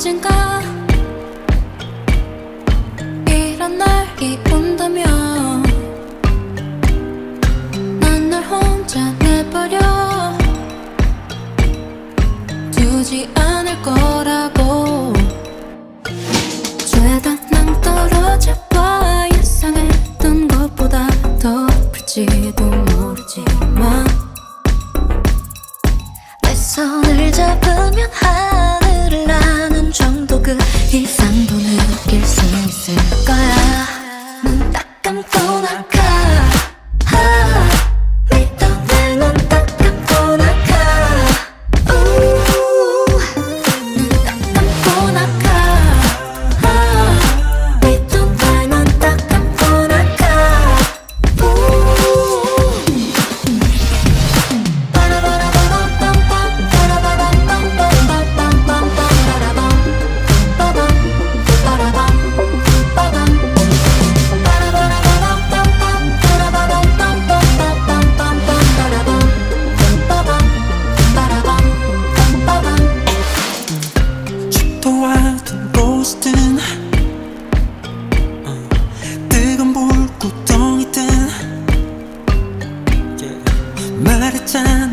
언젠가 이런 날이 온다면 난 널 혼자 내버려 두지 않을 거라고. 죄다 난 떨어져 봐. 예상했던 것보다 더 아플지도 모르지만 내 손을 잡으면 수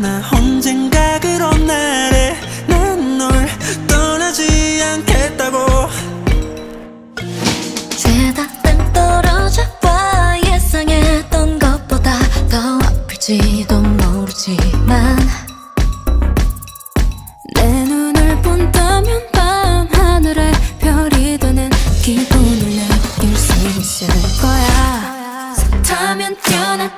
않아 언젠가 그런 날에 난 널 떠나지 않겠다고. 죄다 땅 떨어져 봐. 예상했던 것보다 더 아플지도 모르지만 내 눈을 본다면 밤 하늘에 별이 되는 기분을 느낄 수 있을 거야. 타면 뛰어나